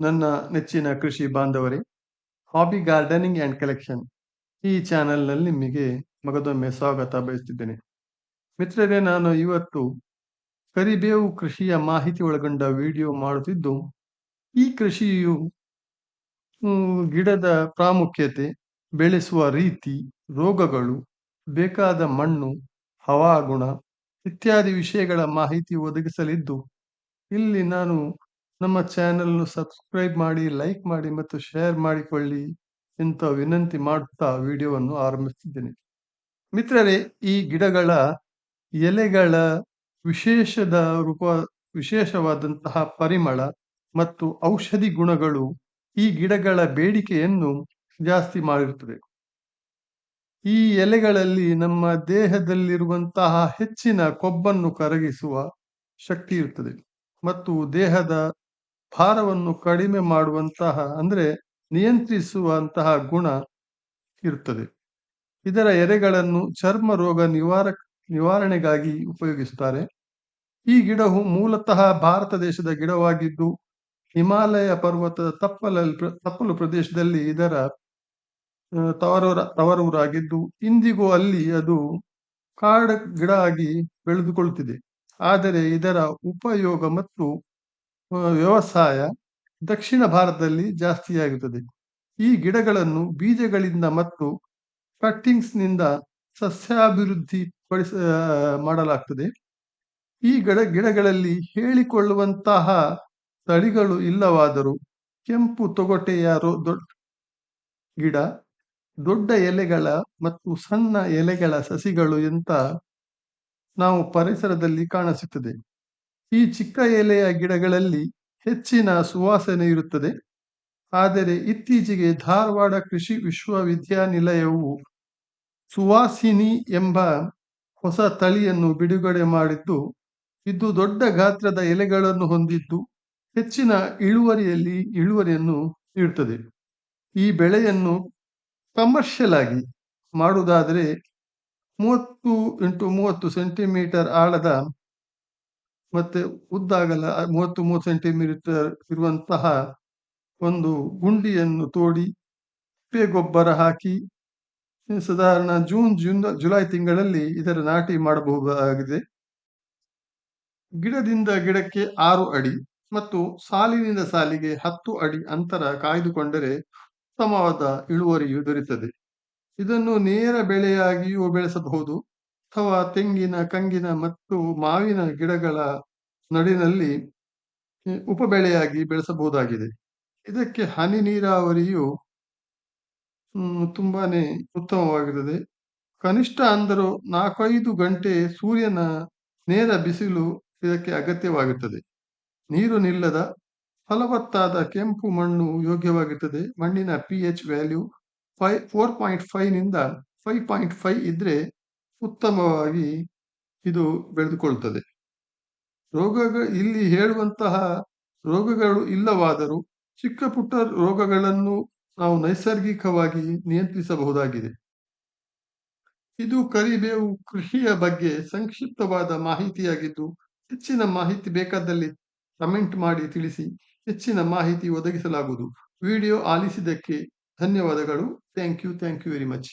ನನ್ನ ನೆಚ್ಚಿನ ಕೃಷಿ ಬಾಂಧವರೇ ಹಾಬಿ ಗಾರ್ಡನಿಂಗ್ ಆ್ಯಂಡ್ ಕಲೆಕ್ಷನ್ ಈ ಚಾನೆಲ್ನಲ್ಲಿ ನಿಮಗೆ ಮಗದೊಮ್ಮೆ ಸ್ವಾಗತ ಬಯಸ್ತಿದ್ದೇನೆ. ಮಿತ್ರರೇ, ನಾನು ಇವತ್ತು ಕರಿಬೇವು ಕೃಷಿಯ ಮಾಹಿತಿ ಒಳಗೊಂಡ ವಿಡಿಯೋ ಮಾಡುತ್ತಿದ್ದು, ಈ ಕೃಷಿಯು ಗಿಡದ ಪ್ರಾಮುಖ್ಯತೆ, ಬೆಳೆಸುವ ರೀತಿ, ರೋಗಗಳು, ಬೇಕಾದ ಮಣ್ಣು, ಹವಾಗುಣ ಇತ್ಯಾದಿ ವಿಷಯಗಳ ಮಾಹಿತಿ ಒದಗಿಸಲಿದ್ದು, ಇಲ್ಲಿ ನಾನು ನಮ್ಮ ಚಾನೆಲ್ ಸಬ್ಸ್ಕ್ರೈಬ್ ಮಾಡಿ, ಲೈಕ್ ಮಾಡಿ ಮತ್ತು ಶೇರ್ ಮಾಡಿಕೊಳ್ಳಿ ಅಂತ ವಿನಂತಿ ಮಾಡುತ್ತಾ ವಿಡಿಯೋವನ್ನು ಆರಂಭಿಸ್ತಿದ್ದೇನೆ. ಮಿತ್ರರೇ, ಈ ಗಿಡಗಳ ಎಲೆಗಳ ವಿಶೇಷದ ರೂಪ, ವಿಶೇಷವಾದಂತಹ ಪರಿಮಳ ಮತ್ತು ಔಷಧಿ ಗುಣಗಳು ಈ ಗಿಡಗಳ ಬೇಡಿಕೆಯನ್ನು ಜಾಸ್ತಿ ಮಾಡಿರುತ್ತದೆ ಈ ಎಲೆಗಳಲ್ಲಿ ನಮ್ಮ ದೇಹದಲ್ಲಿರುವಂತಹ ಹೆಚ್ಚಿನ ಕೊಬ್ಬನ್ನು ಕರಗಿಸುವ ಶಕ್ತಿ ಇರುತ್ತದೆ ಮತ್ತು ದೇಹದ ಭಾರವನ್ನು ಕಡಿಮೆ ಮಾಡುವಂತಹ, ಅಂದರೆ ನಿಯಂತ್ರಿಸುವಂತಹ ಗುಣ ಇರುತ್ತದೆ ಇದರ ಎಲೆಗಳನ್ನು ಚರ್ಮ ರೋಗ ನಿವಾರ, ನಿವಾರಣೆಗಾಗಿ ಉಪಯೋಗಿಸುತ್ತಾರೆ ಈ ಗಿಡವು ಮೂಲತಃ ಭಾರತ ದೇಶದ ಗಿಡವಾಗಿದ್ದು, ಹಿಮಾಲಯ ಪರ್ವತದ ತಪ್ಪಲಲ್ಲಿ ತಪ್ಪಲು ಪ್ರದೇಶದಲ್ಲಿ ಇದರ ತವರೂರ, ತವರೂರಾಗಿದ್ದು, ಇಂದಿಗೂ ಅಲ್ಲಿ ಅದು ಕಾಡ ಗಿಡ ಆಗಿ ಬೆಳೆದುಕೊಳ್ಳುತ್ತಿದೆ ಆದರೆ ಇದರ ಉಪಯೋಗ ಮತ್ತು ವ್ಯವಸಾಯ ದಕ್ಷಿಣ ಭಾರತದಲ್ಲಿ ಜಾಸ್ತಿಯಾಗುತ್ತದೆ. ಈ ಗಿಡಗಳನ್ನು ಬೀಜಗಳಿಂದ ಮತ್ತು ಕಟ್ಟಿಂಗ್ಸ್ನಿಂದ ಸಸ್ಯಾಭಿವೃದ್ಧಿ ಪಡಿಸ ಮಾಡಲಾಗ್ತದೆ. ಈ ಗಿಡ, ಗಿಡಗಳಲ್ಲಿ ಹೇಳಿಕೊಳ್ಳುವಂತಹ ತಳಿಗಳು ಇಲ್ಲವಾದರೂ ಕೆಂಪು ತೊಗಟೆಯ ರೋ- ದೊಡ್ಡ ಗಿಡ, ದೊಡ್ಡ ಎಲೆಗಳ ಮತ್ತು ಸಣ್ಣ ಎಲೆಗಳ ಸಸಿಗಳು ಎಂತ ನಾವು ಪರಿಸರದಲ್ಲಿ ಕಾಣಸಿಗ್ತದೆ. ಈ ಚಿಕ್ಕ ಎಲೆಯ ಗಿಡಗಳಲ್ಲಿ ಹೆಚ್ಚಿನ ಸುವಾಸನೆ ಇರುತ್ತದೆ. ಆದರೆ ಇತ್ತೀಚೆಗೆ ಧಾರವಾಡ ಕೃಷಿ ವಿಶ್ವವಿದ್ಯಾನಿಲಯವು ಸುವಾಸಿನಿ ಎಂಬ ಹೊಸ ತಳಿಯನ್ನು ಬಿಡುಗಡೆ ಮಾಡಿದ್ದು, ಇದು ದೊಡ್ಡ ಗಾತ್ರದ ಎಲೆಗಳನ್ನು ಹೊಂದಿದ್ದು, ಹೆಚ್ಚಿನ ಇಳುವರಿಯಲ್ಲಿ ಇಳುವರಿಯನ್ನು ನೀಡುತ್ತದೆ. ಈ ಬೆಳೆಯನ್ನು ಕಮರ್ಷಿಯಲ್ ಆಗಿ ಮಾಡುವುದಾದರೆ ಮೂವತ್ತು ಇಂಟು ಮೂವತ್ತು ಸೆಂಟಿಮೀಟರ್ ಆಳದ ಮತ್ತೆ ಉದ್ದಾಗಲ ಮೂವತ್ತು ಮೂವತ್ತು ಸೆಂಟಿಮೀಟರ್ ಇರುವಂತಹ ಒಂದು ಗುಂಡಿಯನ್ನು ತೋಡಿ ತಿಪ್ಪೆ ಗೊಬ್ಬರ ಹಾಕಿ, ಸಾಧಾರಣ ಜೂನ್ ಜೂನ್, ಜುಲೈ ತಿಂಗಳಲ್ಲಿ ಇದರ ನಾಟಿ ಮಾಡಬಹುದಾಗಿದೆ. ಗಿಡದಿಂದ ಗಿಡಕ್ಕೆ ಆರು ಅಡಿ ಮತ್ತು ಸಾಲಿನಿಂದ ಸಾಲಿಗೆ ಹತ್ತು ಅಡಿ ಅಂತರ ಕಾಯ್ದುಕೊಂಡರೆ ಉತ್ತಮವಾದ ಇಳುವರಿಯು ದೊರೆಯುತ್ತದೆ. ಇದನ್ನು ನೇರ ಬೆಳೆಯಾಗಿಯೂ ಬೆಳೆಸಬಹುದು. ಅಥವಾ ತೆಂಗಿನ, ಕಂಗಿನ ಮತ್ತು ಮಾವಿನ ಗಿಡಗಳ ನಡಿನಲ್ಲಿ ಉಪಬೆಳೆಯಾಗಿ ಬೆಳೆಸಬಹುದಾಗಿದೆ. ಇದಕ್ಕೆ ಹನಿ ನೀರಾವರಿಯು ತುಂಬಾನೇ ಉತ್ತಮವಾಗಿರುತ್ತದೆ. ಕನಿಷ್ಠ ಅಂದರೂ ನಾಲ್ಕೈದು ಗಂಟೆ ಸೂರ್ಯನ ನೇರ ಬಿಸಿಲು ಇದಕ್ಕೆ ಅಗತ್ಯವಾಗುತ್ತದೆ. ನೀರು ನಿಲ್ಲದ, ಫಲವತ್ತಾದ ಕೆಂಪು ಮಣ್ಣು ಯೋಗ್ಯವಾಗಿರುತ್ತದೆ. ಮಣ್ಣಿನ P H value five four point ಫೈವ್ನಿಂದ five point five ಇದ್ರೆ ಉತ್ತಮವಾಗಿ ಇದು ಬೆಳೆದುಕೊಳ್ಳುತ್ತದೆ ರೋಗಗಳು ಇಲ್ಲಿ ಹೇಳುವಂತಹ ರೋಗಗಳು ಇಲ್ಲವಾದರೂ ಚಿಕ್ಕ ಪುಟ್ಟ ರೋಗಗಳನ್ನು ನಾವು ನೈಸರ್ಗಿಕವಾಗಿ ನಿಯಂತ್ರಿಸಬಹುದಾಗಿದೆ. ಇದು ಕರಿಬೇವು ಕೃಷಿಯ ಬಗ್ಗೆ ಸಂಕ್ಷಿಪ್ತವಾದ ಮಾಹಿತಿಯಾಗಿದ್ದು, ಹೆಚ್ಚಿನ ಮಾಹಿತಿ ಬೇಕಾದಲ್ಲಿ ಕಮೆಂಟ್ ಮಾಡಿ ತಿಳಿಸಿ, ಹೆಚ್ಚಿನ ಮಾಹಿತಿ ಒದಗಿಸಲಾಗುವುದು. ವಿಡಿಯೋ ಆಲಿಸಿದ್ದಕ್ಕೆ ಧನ್ಯವಾದಗಳು. Thank you thank you very much.